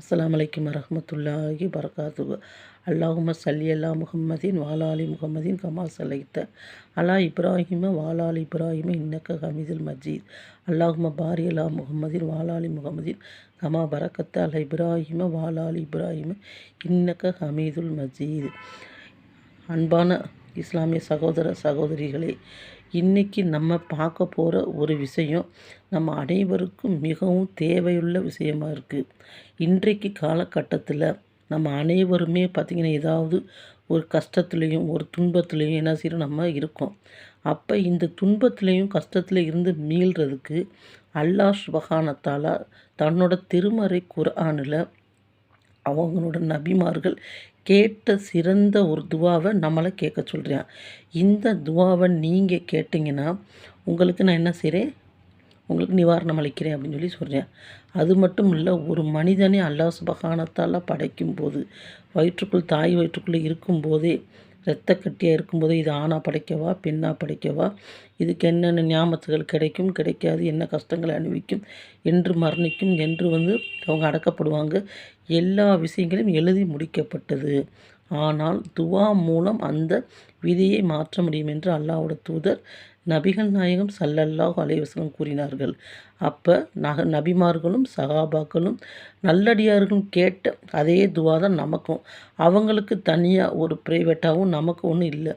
அஸ்லாம் வலைக்கம் வரமத்துல்லாஹி வரகாத்து அல்லாஹும சல்லி அல்லா முஹம்மதின் வாலாலி முஹம்மதின் கமா சலைத்த அலா இப்ராஹிம வாலாலி இப்ராஹிம இன்னக்க ஹமீதுல் மஜீத். அல்லாஹும பாரி அலா முஹம்மதின் வாலாலி முகமதீன் கமா பரக்கத்த. அலா இப்ராஹிம வாலாலி இப்ராஹிம இன்னக்க ஹமீதுல் மஜீத். அன்பான இஸ்லாமிய சகோதர சகோதரிகளே இன்றைக்கி நம்ம பார்க்க போகிற ஒரு விஷயம் நம்ம அனைவருக்கும் மிகவும் தேவையுள்ள விஷயமா இருக்குது இன்றைக்கு காலகட்டத்தில் நம்ம அனைவருமே பார்த்திங்கன்னா ஏதாவது ஒரு கஷ்டத்துலேயும் ஒரு துன்பத்துலேயும் என்ன செய்கிறோம் நம்ம இருக்கோம். அப்போ இந்த துன்பத்துலேயும் கஷ்டத்தில் இருந்து மீள்றதுக்கு அல்லாஹ் சுபகானத்தால் தன்னோட திருமறை குரானில் அவங்களோட நபிமார்கள் கேட்ட சிறந்த ஒரு துவாவை நம்மளை கேட்க சொல்கிறேன் இந்த துவாவை நீங்கள் கேட்டிங்கன்னா உங்களுக்கு நான் என்ன செய்கிறேன் உங்களுக்கு நிவாரணம் அளிக்கிறேன் அப்படின்னு சொல்லி சொல்கிறேன் அது மட்டும் இல்லை ஒரு மனிதனை அல்லாஹ் சுபகானத்தால் படைக்கும் போது வயிற்றுக்குள் தாய் வயிற்றுக்குள்ளே இருக்கும்போதே இரத்த கட்டியாக இருக்கும்போதே இது ஆணாக படைக்கவா பெண்ணாக படைக்கவா? இதுக்கு என்னென்ன ஞாபகத்துகள் கிடைக்கும் கிடைக்காது என்ன கஷ்டங்களை அனுபவிக்கும் என்று மரணிக்கும் என்று வந்து அவங்க அடக்கப்படுவாங்க. எல்லா விஷயங்களையும் எழுதி முடிக்கப்பட்டது. ஆனால் துவா மூலம் அந்த விதியை மாற்ற முடியும் என்று அல்லாவோட தூதர் நபிகள் நாயகம் சல்லல்லாஹ் அலைவசலம் கூறினார்கள். அப்போ நக நபிமார்களும் சகாபாக்களும் நல்லடியார்களும் கேட்ட அதே துவா தான் நமக்கும். அவங்களுக்கு தனியாக ஒரு ப்ரைவேட்டாகவும் நமக்கு ஒன்றும் இல்லை.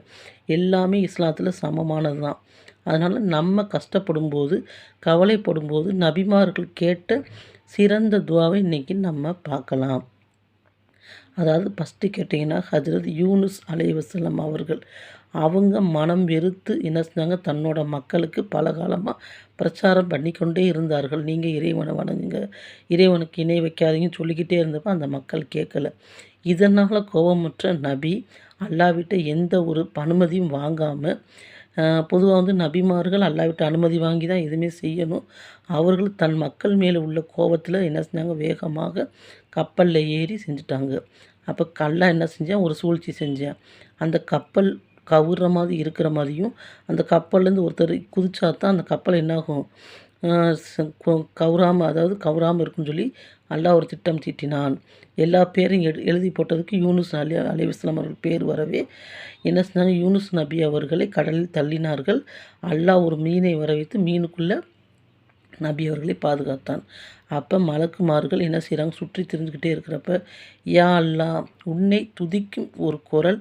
எல்லாமே இஸ்லாத்தில் சமமானது தான் அதனால் நம்ம கஷ்டப்படும் போது கவலைப்படும் போது நபிமார்கள் கேட்ட சிறந்த துவாவை இன்றைக்கி நம்ம பார்க்கலாம். அதாவது ஃபஸ்ட்டு கேட்டிங்கன்னா ஹஜரத் யூனுஸ் அலைவசலம் அவர்கள் அவங்க மனம் வெறுத்து என்ன செஞ்சாங்க? தன்னோட மக்களுக்கு பல காலமாக பிரச்சாரம் பண்ணிக்கொண்டே இருந்தார்கள். நீங்கள் இறைவனை வணங்குங்க இறைவனுக்கு இணை வைக்காதீங்கன்னு சொல்லிக்கிட்டே இருந்தப்போ அந்த மக்கள் கேட்கல. இதனால் கோபமுற்ற நபி அல்லாவிட்ட எந்த ஒரு அனுமதியும் வாங்காமல் பொதுவாக வந்து நபிமார்கள் அல்லாவிட்ட அனுமதி வாங்கி தான் எதுவுமே செய்யணும். அவர்கள் தன் மக்கள் மேலே உள்ள கோபத்தில் என்ன செஞ்சாங்க? வேகமாக கப்பலில் ஏறி செஞ்சுட்டாங்க. அப்போ கல்லா என்ன செஞ்சேன்? ஒரு சூழ்ச்சி செஞ்சேன். அந்த கப்பல் கவுற மாதிரி இருக்கிற மாதிரியும் அந்த கப்பல்லேருந்து ஒருத்தர் குதிச்சா தான் அந்த கப்பல் என்னாகும்? கவுராமல் அதாவது கவுராமல் இருக்குன்னு சொல்லி அல்லாஹ் ஒரு திட்டம் தீட்டினான். எல்லா பேரையும் எழு எழுதி போட்டதுக்கு யூனுஸ் அலி அலிவஸ்லாம் அவர்கள் பேர் வரவே என்ன செஞ்சாங்க? யூனுஸ் நபி அவர்களை கடலில் தள்ளினார்கள். அல்லாஹ் ஒரு மீனை வர வைத்து மீனுக்குள்ளே நபி அவர்களை பாதுகாத்தான். அப்போ மலக்குமார்கள் என்ன செய்கிறாங்க சுற்றி திரிஞ்சுக்கிட்டே இருக்கிறப்ப யா அல்லா உன்னை துதிக்கும் ஒரு குரல்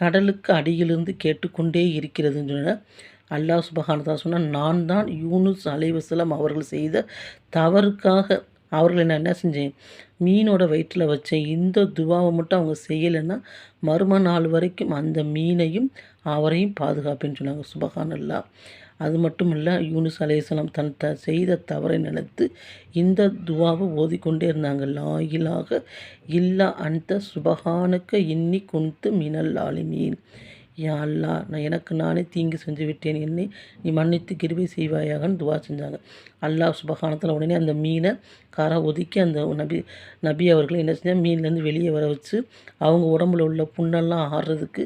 கடலுக்கு அடியிலிருந்து கேட்டுக்கொண்டே இருக்கிறதுன்னு சொன்னால் அல்லாஹ் சுபஹானதா சொன்னால் நான் தான் யூனுஸ் அலைவசலம் அவர்கள் செய்த தவறுக்காக அவர்களை நான் என்ன செஞ்சேன்? மீனோட வயிற்றில் வச்சேன் இந்த துவாவை மட்டும் அவங்க செய்யலைன்னா மர்ம நாள் வரைக்கும் அந்த மீனையும் அவரையும் பாதுகாப்பேன்னு சொன்னாங்க சுபகானல்லா அது மட்டும் இல்லை யூனுஸ் அலையலாம் தன் த செய்த தவறை நினைத்து இந்த துவாவை ஓதிக்கொண்டே இருந்தாங்க. லாயிலாக இல்லா அந்த சுபகானுக்கு இன்னி கொண்டு மினல் ஆலிமீன். யா அல்லா நான் எனக்கு நானே தீங்கு செஞ்சு விட்டேன் என்னை நீ மன்னித்து கிருபை செய்வாயாகன்னு துவா செஞ்சாங்க. அல்லாஹ் சுபகானத்தில் உடனே அந்த மீனை கரை ஒதுக்கி அந்த நபி நபி அவர்களை என்ன செஞ்சால் மீன்லேருந்து வெளியே வர வச்சு அவங்க உடம்புல உள்ள புண்ணெல்லாம் ஆடுறதுக்கு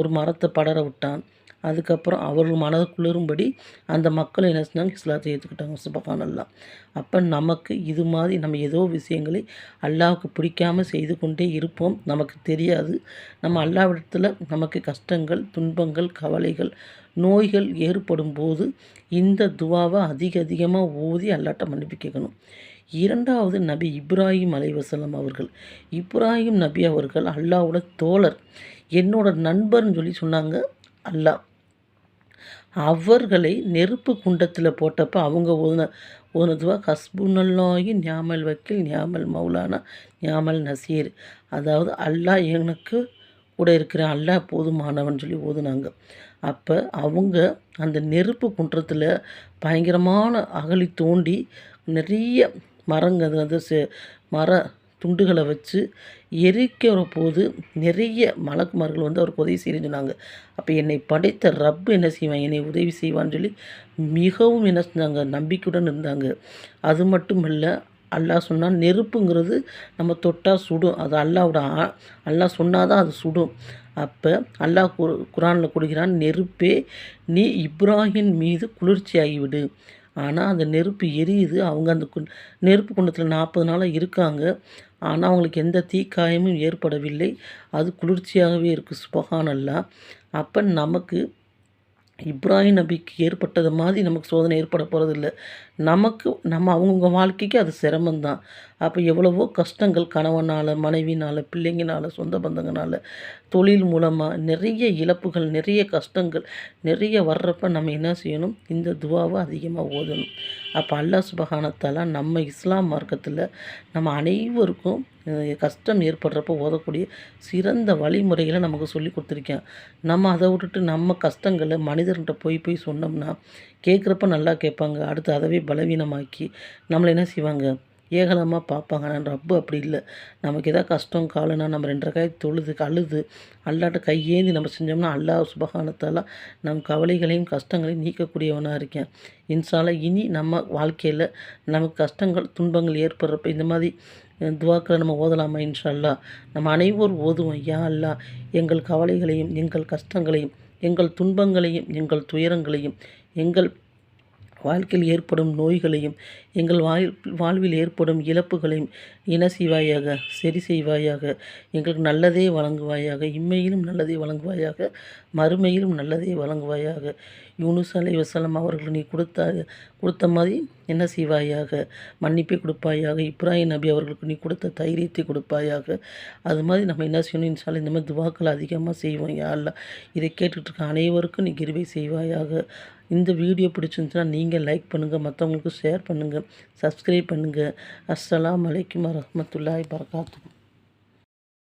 ஒரு மரத்தை படர விட்டான். அதுக்கப்புறம் அவர்கள் மனது குளிரும்படி அந்த மக்கள் என்ன செஞ்சாங்க? இஸ்லாத்தை ஏற்றுக்கிட்டாங்க சுபகான் அல்லா அப்போ நமக்கு இது மாதிரி நம்ம ஏதோ விஷயங்களை அல்லாவுக்கு பிடிக்காமல் செய்து கொண்டே இருப்போம். நமக்கு தெரியாது. நம்ம அல்லாவிடத்தில் நமக்கு கஷ்டங்கள் துன்பங்கள் கவலைகள் நோய்கள் ஏற்படும் போது இந்த துவாவை அதிக அதிகமாக ஓதி அல்லாட்ட மன்னிப்பு கேட்கணும். இரண்டாவது நபி இப்ராஹிம் அலைவசலம் அவர்கள். இப்ராஹிம் நபி அவர்கள் அல்லாவோட தோழர். என்னோட நண்பர்னு சொல்லி சொன்னாங்க. அல்லாஹ். அவர்களை நெருப்பு குண்டத்தில் போட்டப்போ அவங்க ஓதுன ஒன்றுதுவா ஹஸ்புனல்லாஹி ஞாமல் வக்கீல் ஞாமல் மௌலானா ஞாமல் நசீர். அதாவது அல்லாஹ் எனக்கு கூட இருக்கிற அல்லாஹ் போதுமானவன் சொல்லி ஓதுனாங்க அப்போ அவங்க அந்த நெருப்பு குன்றத்தில் பயங்கரமான அகழி தோண்டி நிறைய மரங்கள் அது மர துண்டுகளை வச்சு எரிக்கிற போது நிறைய மலக்குமார்கள் வந்து அவருக்கு உதவி செய்யணும்னு சொன்னாங்க. அப்போ என்னை படைத்த ரப்பு என்ன செய்வான்? என்னை உதவி செய்வான்னு சொல்லி மிகவும் என்ன செஞ்சாங்க? நம்பிக்கையுடன் இருந்தாங்க. அது மட்டும் இல்லை அல்லாஹ் சொன்னால் நெருப்புங்கிறது நம்ம தொட்டால் சுடும். அது அல்லாவோட அல்லாஹ் சொன்னால் தான் அது சுடும். அப்போ அல்லாஹ் கு குரானில் கொடுக்கிறான் நெருப்பே நீ இப்ராஹிம் மீது குளிர்ச்சியாகிவிடு. ஆனால் அந்த நெருப்பு எரியுது. அவங்க அந்த கு நெருப்பு குண்டத்தில் நாற்பது நாளாக இருக்காங்க. ஆனால் அவங்களுக்கு எந்த தீக்காயமும் ஏற்படவில்லை. அது குளிர்ச்சியாகவே இருக்குது சுபஹானல்லாஹ் அப்போ நமக்கு இப்ராஹிம் நபிக்கு ஏற்பட்டது மாதிரி நமக்கு சோதனை ஏற்பட போகிறது இல்லை நமக்கு நம்ம அவங்கவுங்க வாழ்க்கைக்கு அது சிரமம்தான். அப்போ எவ்வளவோ கஷ்டங்கள் கணவனால் மனைவினால் பிள்ளைங்கனால சொந்த பந்தங்கனால் தொழில் மூலமாக நிறைய இழப்புகள் நிறைய கஷ்டங்கள் நிறைய வர்றப்ப நம்ம என்ன செய்யணும்? இந்த துவாவை அதிகமாக ஓதணும். அப்போ அல்லாஹ் சுபகானத்தால் நம்ம இஸ்லாம் மார்க்கத்தில் நம்ம அனைவருக்கும் கஷ்டம் ஏற்படுறப்போ ஓதக்கூடிய சிறந்த வழிமுறைகளை நமக்கு சொல்லி கொடுத்துருக்கேன். நம்ம அதை விட்டுட்டு நம்ம கஷ்டங்களை மனிதர்கிட்ட போய் போய் சொன்னோம்னா கேட்குறப்ப நல்லா கேட்பாங்க. அடுத்து அதவே பலவீனமாக்கி நம்மளை என்ன செய்வாங்க? ஏகலமாக பார்ப்பாங்க. ஆனால் ரப்பு அப்படி இல்லை. நமக்கு எதாவது கஷ்டம் காலனா நம்ம ரெண்டரை காய் தொழுது அழுது அல்லாட்ட கையேந்தி நம்ம செஞ்சோம்னா அல்லா சுபகானத்தால் நம் கவலைகளையும் கஷ்டங்களையும் நீக்கக்கூடியவனாக இருக்கேன். இன்சால இனி நம்ம வாழ்க்கையில் நமக்கு கஷ்டங்கள் துன்பங்கள் ஏற்படுறப்ப இந்த மாதிரி துவாக்களை நம்ம ஓதலாமா இன்ஷா நம்ம அனைவரும் ஓதுவோம். யா அல்லா எங்கள் கவலைகளையும் எங்கள் கஷ்டங்களையும் எங்கள் துன்பங்களையும் எங்கள் துயரங்களையும் எங்கள் வாழ்க்கையில் ஏற்படும் நோய்களையும் எங்கள் வாழ் வாழ்வில் ஏற்படும் இழப்புகளையும் இன செய்வாயாக சரி செய்வாயாக எங்களுக்கு நல்லதே வழங்குவாயாக இம்மையிலும் நல்லதே வழங்குவாயாக மறுமையிலும் நல்லதே வழங்குவாயாக. யூனுஸ் அலை வசலம் அவர்கள் நீ கொடுத்த கொடுத்த மாதிரி என்ன செய்வாயாக? மன்னிப்பை கொடுப்பாயாக. இப்ராஹிம் நபி அவர்களுக்கு நீ கொடுத்த தைரியத்தை கொடுப்பாயாக. அது மாதிரி நம்ம என்ன செய்யணும்? இன்ஷால்லா இந்த மாதிரி துவாக்கள் அதிகமாக செய்வோம் யா இதை கேட்டுட்ருக்க அனைவருக்கும் நீ கிருவை செய்வாயாக. இந்த வீடியோ பிடிச்சிருந்துச்சுன்னா நீங்கள் லைக் பண்ணுங்கள் மற்றவங்களுக்கு ஷேர் பண்ணுங்கள் சப்ஸ்கிரைப் பண்ணுங்கள் அஸ்லாம் வலைக்கம் வரமத்துல்லாய் பரகாத்து